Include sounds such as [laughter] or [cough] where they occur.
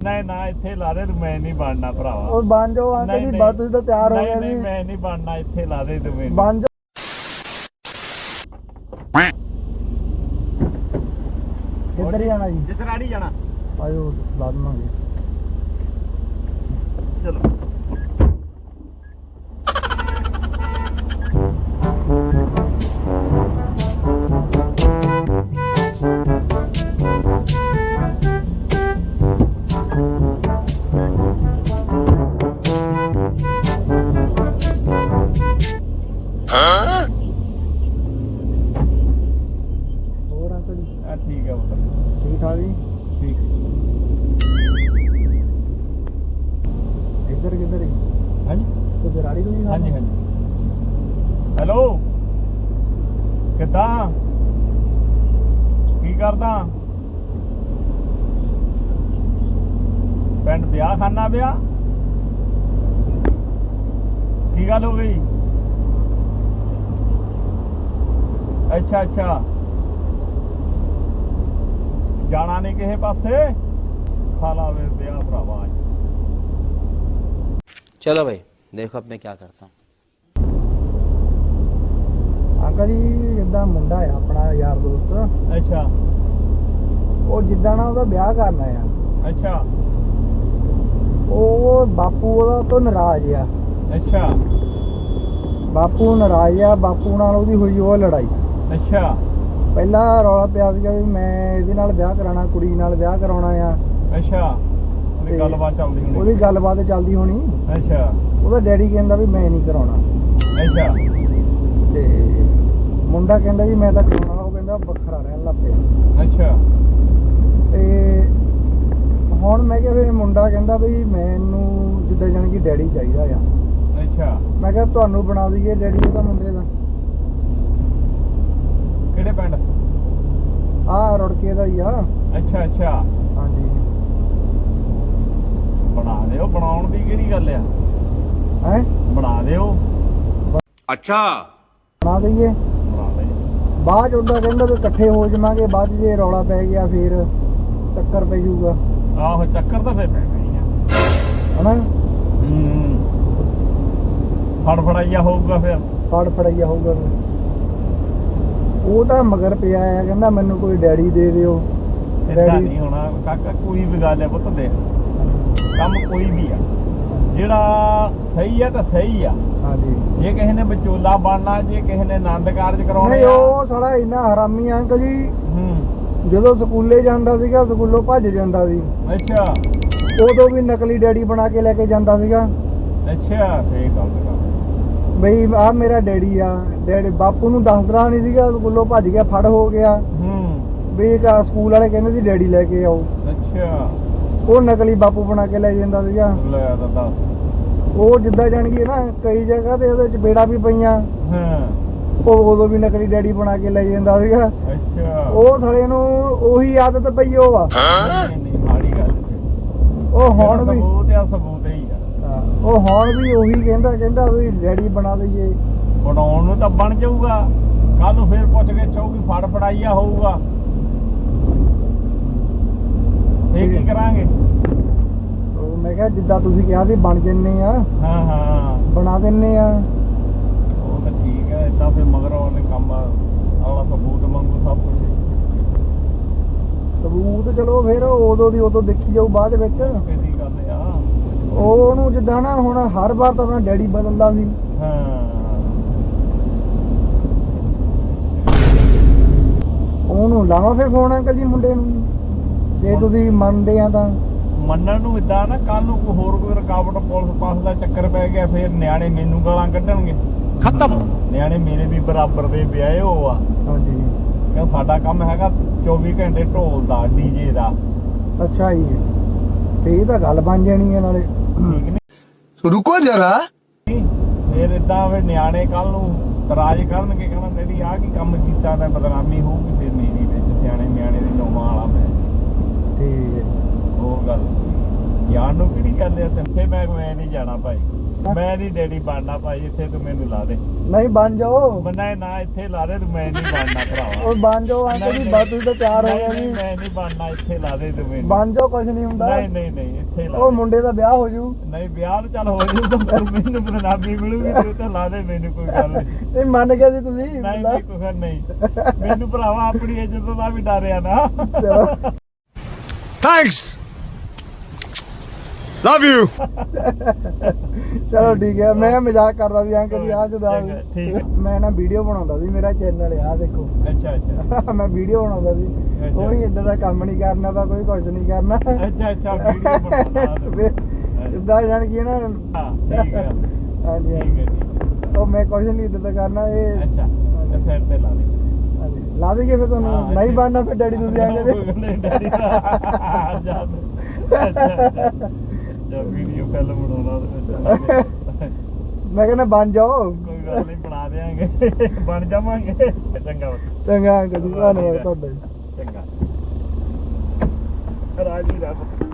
ਨਹੀਂ ਨਾ ਇੱਥੇ ਲਾ ਦੇ ਤੂੰ ਮੈਂ ਨਹੀਂ ਬਣਨਾ ਭਰਾਵਾ। ਉਹ ਬਣ ਜਾਓ ਅੰਕਲ ਜੀ। ਬਸ ਤੁਸੀਂ ਤਾਂ ਤਿਆਰ ਹੋ ਨਹੀਂ, ਗਏ ਨਹੀਂ ਜੀ। ਮੈਂ ਨਹੀਂ ਬਣਨਾ ਇੱਥੇ ਲਾ ਦੇ ਤੂੰ ਮੈਨੂੰ। ਬਣ ਕਿੱਧਰ ਜਾਣਾ ਜੀ? ਜਸਰਾੜੀ ਜਾਣਾ। ਆਜੋ ਲਾ ਦਵਾਂਗੇ। ਚਲੋ। ਤੇ ਜਰਾੜੀ ਤੋਂ ਜੀ ਹਾਂਜੀ ਹਾਂਜੀ ਹੈਲੋ ਕਿੱਦਾਂ ਕੀ ਕਰਦਾ ਪਿੰਡ ਵਿਆਹ ਖਾਨਾ ਵਿਆਹ ਕੀ ਗੱਲ ਹੋ ਗਈ ਅੱਛਾ ਅੱਛਾ ਜਾਣਾ ਨਹੀਂ ਕਿਸੇ ਪਾਸੇ ਖਾ ਲਾਵੇ ਵਿਆਹ ਭਰਾਵਾ ਅੱਜ। चलो ਦੇਖੋ ਅਬ ਮੈਂ ਕੀ ਕਰਤਾ ਹਾਂ ਅੰਕਲ ਜੀ ਜਿੱਦਾਂ ਮੁੰਡਾ ਆ ਆਪਣਾ ਯਾਰ ਦੋਸਤ ਅੱਛਾ ਉਹ ਜਿੱਦਾਂ ਨਾ ਉਹਦਾ ਵਿਆਹ ਕਰਨਾ ਆ ਅੱਛਾ ਉਹ ਬਾਪੂ ਉਹਦਾ ਤੋਂ ਨਾਰਾਜ਼ ਆ ਅੱਛਾ ਬਾਪੂ ਨਾਰਾਜ਼ ਆ ਬਾਪੂ ਨਾਲ ਉਹਦੀ ਹੋਈ ਉਹ ਲੜਾਈ ਅੱਛਾ ਪਹਿਲਾ ਰੌਲਾ ਪਿਆ ਸੀਗਾ ਵੀ ਮੈਂ ਇਹਦੇ ਨਾਲ ਵਿਆਹ ਕਰਾਉਣਾ ਕੁੜੀ ਨਾਲ ਵਿਆਹ ਕਰਾਉਣਾ ਆ ਅੱਛਾ ਉਹਦੀ ਗੱਲਬਾਤ ਚੱਲਦੀ ਹੁੰਦੀ ਉਹਦੀ ਗੱਲਬਾਤ ਚੱਲਦੀ ਹੋਣੀ। ਅੱਛਾ। ਉਹਦਾ ਡੈਡੀ ਕਹਿੰਦਾ ਵੀ ਮੈਂ ਨਹੀਂ ਕਰਾਉਣਾ। ਅੱਛਾ। ਤੇ ਮੁੰਡਾ ਕਹਿੰਦਾ ਜੀ ਮੈਂ ਤਾਂ ਕਰਾਉਣਾ ਉਹ ਕਹਿੰਦਾ ਵੱਖਰਾ ਰਹਿਣ ਲੱਗ ਪਿਆ। ਅੱਛਾ। ਤੇ ਹੁਣ ਮੈਂ ਕਿਹਾ ਵੀ ਮੁੰਡਾ ਕਹਿੰਦਾ ਵੀ ਮੈਨੂੰ ਜਿੱਦਾਂ ਜਾਣੀ ਕਿ ਡੈਡੀ ਚਾਹੀਦਾ ਆ। ਅੱਛਾ। ਮੈਂ ਕਿਹਾ ਤੁਹਾਨੂੰ ਬਣਾ ਦਈਏ ਡੈਡੀ ਉਹਦਾ ਮੁੰਡੇ ਦਾ। ਕਿਹੜੇ ਪਿੰਡ? ਆਹ ਰੁੜਕੇ ਦਾ ਹੀ ਆ। ਅੱਛਾ ਅੱਛਾ। ਹਾਂਜੀ। ਬਣਾ ਦਿਓ ਬਣਾਉਣ ਦੀ ਕਿਹੜੀ ਗੱਲ ਆ? ਹੈ? ਬਣਾ ਦਿਓ। ਬਣਾ ਦਈਏ। ਬਣਾ ਦੇ। ਬਾਅਦ ਚ ਉਹਦਾ ਕਹਿੰਦਾ ਵੀ ਇਕੱਠੇ ਹੋ ਜਾਵਾਂਗੇ ਬਾਅਦ 'ਚ ਜੇ ਰੌਲਾ ਪੈ ਗਿਆ ਫਿਰ ਚੱਕਰ ਪੈ ਜਾਊਗਾ। ਆਹੋ ਚੱਕਰ ਤਾਂ ਫੇਰ ਪੈ ਗਈ ਆ। ਹਨਾ? ਹੂੰ। ਫੜਫੜਾਈਆ ਹੋਊਗਾ ਫਿਰ। ਫੜ ਫੜਾਈਆ ਹੋਊਗਾ ਫਿਰ। ਉਹ ਤਾਂ ਮਗਰ ਪਿਆ ਆ ਕਹਿੰਦਾ ਮੈਨੂੰ ਕੋਈ ਡੈਡੀ ਦੇ ਦਿਓ। ਡੈਡੀ ਨਹੀਂ ਹੋਣਾ। ਕਾਕਾ ਕੋਈ ਵੀ ਗੱਲ ਹੈ ਪੁੱਤ ਦੇਖ। ਕੰਮ ਕੋਈ ਵੀ ਆ। ਜਿਹੜਾ ਸਹੀ ਆ ਤਾਂ ਸਹੀ ਆ। ਹਾਂਜੀ। ਜੇ ਕਿਸੇ ਨੇ ਵਿਚੋਲਾ ਬਣਨਾ ਜੇ ਕਿਸੇ ਨੇ ਆਨੰਦ ਕਾਰਜ ਕਰਾਉਣੇ ਨਹੀਂ ਆ। ਉਹ ਸਾਲਾ ਇੰਨਾ ਹਰਾਮੀ ਆ ਅੰਕਲ ਜੀ। ਹੂੰ। ਜਦੋਂ ਸਕੂਲੇ ਜਾਂਦਾ ਸੀਗਾ ਸਕੂਲੋਂ ਭੱਜ ਜਾਂਦਾ ਸੀ। ਅੱਛਾ। ਉਦੋਂ ਵੀ ਨਕਲੀ ਡੈਡੀ ਬਣਾ ਕੇ ਲੈ ਕੇ ਜਾਂਦਾ ਸੀਗਾ। ਅੱਛਾ ਗੱਲ ਕਰ ਬਈ ਆ ਮੇਰਾ ਡੈਡੀ ਆ। ਡੈਡੀ ਬਾਪੂ ਨੂੰ ਦੱਸਦਾ ਨਹੀਂ ਸੀਗਾ ਸਕੂਲੋਂ ਭੱਜ ਗਿਆ ਫੜ ਹੋ ਗਿਆ। ਹੂੰ। ਵੀ ਸਕੂਲ ਵਾਲੇ ਕਹਿੰਦੇ ਸੀ ਡੈਡੀ ਲੈ ਕੇ ਆਓ। ਅੱਛਾ। ਉਹ ਨਕਲੀ ਬਾਪੂ ਬਣਾ ਕੇ ਲੈ ਜਾਂਦਾ ਸੀਗਾ। ਲੈ ਤਾਂ ਦੱਸ। ਉਹ ਜਿੱਦਾਂ ਜਾਣਗੇ ਨਾ ਕਈ ਜਗ੍ਹਾ ਤੇ ਉਹਦੇ ਚ ਬੇੜਾ ਵੀ ਪਈਆਂ। ਹਾਂ। ਉਹ ਉਦੋਂ ਵੀ ਨਕਲੀ ਡੈਡੀ ਬਣਾ ਕੇ ਲੈ ਜਾਂਦਾ ਸੀਗਾ। ਅੱਛਾ। ਉਹ ਸਾਲੇ ਨੂੰ ਉਹੀ ਆਦਤ ਪਈ ਉਹ ਆ। ਨਹੀਂ ਨਹੀਂ ਮਾੜੀ ਗੱਲ ਤੇ। ਉਹ ਹੁਣ ਵੀ ਸਬੂਤ ਆ ਸਬੂਤ ਹੀ ਆ। ਹਾਂ, ਉਹ ਹੁਣ ਵੀ ਉਹੀ ਕਹਿੰਦਾ ਕਹਿੰਦਾ ਵੀ ਡੈਡੀ ਬਣਾ ਦਈਏ ਬਣਾਉਣ ਨੂੰ ਤਾਂ ਬਣ ਜਾਊਗਾ। ਕੱਲ ਨੂੰ ਫੇਰ ਪੁੱਛ ਕੇ ਚਾਹੂਗੀ ਫੜ ਫੜਾਈਆ ਹੋਊਗਾ। ਇਹ ਕੀ ਕਰਾਂਗੇ? ਉਹ ਮੈਂ ਕਿਹਾ ਜਿੱਦਾਂ ਤੁਸੀਂ ਕਿਹਾ ਸੀ ਬਣ ਜੰਨੇ ਆ ਹਾਂ ਹਾਂ। ਬਣਾ ਦਿੰਨੇ ਆ। ਉਹ ਤਾਂ ਠੀਕ ਹੈ ਇਦਾਂ ਫੇਰ ਮਗਰ ਉਹਨੇ ਕੰਮ ਆਲਾ ਸਬੂਤ ਮੰਗੂ ਸਭ ਕੁਝ ਸਬੂਤ ਚਲੋ ਫਿਰ ਉਦੋਂ ਦੀ ਉਦੋਂ ਦੇਖੀ ਜਾਊ ਬਾਅਦ ਵਿੱਚ। ਕਿਹਦੀ ਗੱਲ ਆ? ਉਹ ਉਹਨੂੰ ਜਿੱਦਾਂ ਨਾ ਹੁਣ ਹਰ ਵਾਰ ਤਾਂ ਆਪਣਾ ਡੈਡੀ ਬਦਲਦਾ ਸੀ। ਹਾਂ। ਉਹਨੂੰ ਲਾਵਾਂ ਫਿਰ ਫੋਨ ਅੰਕਲ ਜੀ ਮੁੰਡੇ ਨੂੰ। ਜੇ ਤੁਸੀਂ ਮੰਨਦੇ ਆ ਤਾਂ। ਮੰਨਣ ਨੂੰ ਇਦਾਂ ਨਾ ਕੱਲ ਨੂੰ ਕੋਈ ਹੋਰ ਕੋਈ ਰਕਾਵਟ ਪੁਲਿਸ ਪਾਸ ਦਾ ਚੱਕਰ ਪੈ ਗਿਆ ਫਿਰ ਨਿਆਣੇ ਮੈਨੂੰ ਗਾਲਾਂ ਕੱਢਣਗੇ। ਖਤਮ। ਨਿਆਣੇ ਮੇਰੇ ਵੀ ਬਰਾਬਰ ਦੇ ਵਿਆਹੇ ਹੋ ਆ। ਹਾਂਜੀ। ਕਿ ਸਾਡਾ ਕੰਮ ਹੈਗਾ 24 ਘੰਟੇ ਢੋਲ ਦਾ ਡੀਜੇ ਦਾ। ਅੱਛਾ ਜੀ। ਤੇ ਇਹ ਤਾਂ ਗੱਲ ਬਣ ਜਾਣੀ ਹੈ ਨਾਲੇ। ਰੁਕੋ ਜਰਾ। ਫਿਰ ਇਦਾਂ ਫਿਰ ਨਿਆਣੇ ਕੱਲ ਨੂੰ ਰਾਜ ਕਰਨਗੇ ਕਹਿੰਦਾ ਡੈਡੀ ਆ ਕੀ ਕੰਮ ਕੀਤਾ ਤੇ ਬਦਨਾਮੀ ਹੋਊਗੀ ਫਿਰ ਮੇਰੀ ਵਿੱਚ ਸਿਆਣੇ ਨਿਆਣੇ ਦੇ ਨੋਵਾਂ ਵਾਲਾ ਮੈਂ। ਠੀਕ ਹੈ। ਉਹ ਗੱਲ ਜਾਣ ਨੂੰ ਕਿਹੜੀ ਗੱਲ ਐ ਇੱਥੇ ਮੈਂ ਮੈਂ ਨਹੀਂ ਜਾਣਾ ਭਾਈ। ਮੈਂ ਨਹੀਂ ਡੈਡੀ ਬਣਨਾ ਭਾਈ ਇੱਥੇ ਤੂੰ ਮੈਨੂੰ ਲਾ ਦੇ। ਨਹੀਂ ਬਣ ਜਾਓ। ਬੰਨਾ ਨਾ ਇੱਥੇ ਲਾ ਦੇ ਤੂੰ ਮੈਂ ਨਹੀਂ ਬਣਨਾ ਭਰਾਵਾ। ਉਹ ਬਣ ਜਾਓ ਅੰਕਲ ਜੀ ਬਸ ਤੁਸੀਂ ਤਾਂ ਤਿਆਰ ਹੋ ਨਹੀਂ, ਗਏ ਨਹੀਂ, ਜੀ ਮੈਂ ਨਹੀਂ ਬਣਨਾ ਇੱਥੇ ਲਾ ਦੇ ਤੂੰ ਮੈਨੂੰ। ਬਣ ਜਾਓ ਕੁਝ ਨਹੀਂ ਹੁੰਦਾ। ਨਹੀਂ ਨਹੀਂ ਨਹੀਂ ਇੱਥੇ ਲਾ ਉਹ ਦੇ। ਮੁੰਡੇ ਦਾ ਵਿਆਹ ਹੋ ਜੂ। ਨਹੀਂ ਵਿਆਹ ਨੂੰ ਚੱਲ ਹੋ ਜੂ ਤਾਂ ਫਿਰ ਮੈਨੂੰ ਬਦਨਾਮੀ ਮਿਲੂਗੀ ਤੂੰ ਤਾਂ ਲਾ ਦੇ ਮੈਨੂੰ ਕੋਈ ਗੱਲ ਨਹੀਂ। ਨਹੀਂ ਮੰਨ ਗਿਆ ਸੀ ਤੁਸੀਂ। ਨਹੀਂ ਨਹੀਂ ਕੋਈ ਗੱਲ ਨਹੀਂ। ਮੈਨੂੰ ਭਰਾਵਾ ਆਪਣੀ ਇੱਜ਼ਤ ਦਾ ਵੀ ਡਰਿਆ ਨਾ। Thanks. Love you. ਚਲੋ ਠੀਕ ਹੈ ਮੈਂ ਮਜ਼ਾਕ ਕਰਦਾ ਸੀ ਅੰਕਲ ਜੀ ਆ ਜਦਾ ਠੀਕ ਹੈ। ਮੈਂ ਨਾ ਵੀਡੀਓ ਬਣਾਉਂਦਾ ਸੀ ਮੇਰਾ ਚੈਨਲ ਆ ਦੇਖੋ ਅੱਛਾ ਅੱਛਾ [laughs] ਮੈਂ ਵੀਡੀਓ ਬਣਾਉਂਦਾ ਸੀ ਅੱਛਾ। ਕੋਈ ਇਦਾਂ ਦਾ ਕੰਮ ਨਹੀਂ ਕਰਨਾ ਵਾ ਕੋਈ ਕੁਝ ਨਹੀਂ ਕਰਨਾ ਅੱਛਾ ਅੱਛਾ ਵੀਡੀਓ ਬਣਾਉਣਾ ਇਦਾਂ ਜਾਣ ਕੀ ਨਾ ਹਾਂ ਠੀਕ ਹੈ [laughs] ਹਾਂਜੀ ਠੀਕ ਹੈ ਠੀਕ ਉਹ ਮੈਂ ਕੁਝ ਨਹੀਂ ਇਦਾਂ ਦਾ ਕਰਨਾ ਹੈ। ਇਹ ਅੱਛਾ ਤੇ ਸਾਈਡ ਤੇ ਲਾ ਦੇ ਹਾਂਜੀ। ਲਾ ਦੇਗੇ ਫਿਰ ਤੁਹਾਨੂੰ। ਹਾਂ, ਨਹੀਂ। ਬਣਨਾ ਫਿਰ ਡੈਡੀ ਤੁਸੀਂ ਆਂਗੇ ਨਹੀਂ ਡੈਡੀ। ਦਾ ਜਾ ਜਾ ਵੀਡੀਓ ਫਿਲਮ ਬਣਾਉਣਾ ਉਹਦੇ ਵਿੱਚ ਲਾ ਦੇ। ਮੈਂ ਕਹਿੰਦਾ ਬਣ ਜਾਓ। ਕੋਈ ਗੱਲ ਨਹੀਂ ਬਣਾ ਦੇਾਂਗੇ ਬਣ ਜਾਵਾਂਗੇ। ਚੰਗਾ ਪੁੱਤ, ਚੰਗਾ ਅੰਕਲ ਜੀ ਧੰਨਵਾਦ ਤੁਹਾਡਾ। ਜੀ ਚੰਗਾ ਰਾਜੀ ਰੱਬ।